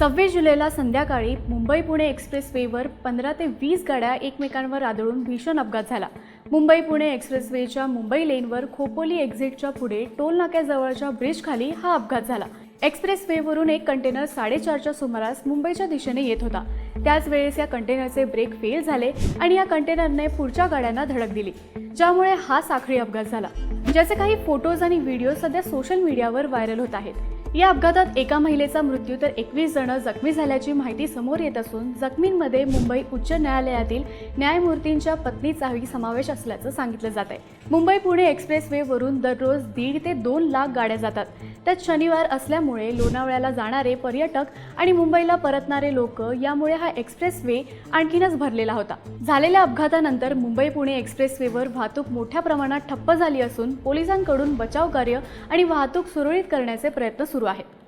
सव्वीस जुलैला संध्याकाळी मुंबई पुणे एक्सप्रेसवेवर पंधरा ते वीस गाड्या एकमेकांवर आदळून भीषण अपघात झाला. मुंबई पुणे एक्सप्रेसवेच्या मुंबई लेनवर खोपोली एक्झिटच्या पुढे टोल नाक्याजवळच्या ब्रिजखाली हा अपघात झाला. एक्सप्रेसवेवरून एक कंटेनर साडेचारच्या सुमारास मुंबईच्या दिशेने येत होता. त्याच वेळेस या कंटेनरचे ब्रेक फेल झाले आणि या कंटेनरने पुढच्या गाड्यांना धडक दिली ज्यामुळे हा साखळी अपघात झाला. ज्याचे काही फोटोज आणि व्हिडिओ सध्या सोशल मीडियावर व्हायरल होत आहेत. या अपघातात एका महिलेचा मृत्यू तर एकवीस जण जखमी झाल्याची माहिती समोर येत असून जखमींमध्ये मुंबई उच्च न्यायालयातील न्यायमूर्तींच्या पत्नीचाही समावेश असल्याचं सांगितलं जात आहे मुंबई पुणे एक्सप्रेसवेवरून दररोज दीड ते दोन लाख गाड्या जातात. त्यात शनिवार असल्यामुळे लोणावळ्याला जाणारे पर्यटक आणि मुंबईला परतणारे लोक यामुळे हा एक्सप्रेस वे आणखीनच भरलेला होता. झालेल्या अपघातानंतर मुंबई पुणे एक्सप्रेसवेवर वाहतूक मोठ्या प्रमाणात ठप्प झाली असून पोलिसांकडून बचाव कार्य आणि वाहतूक सुरळीत करण्याचे प्रयत्न सुरू आहेत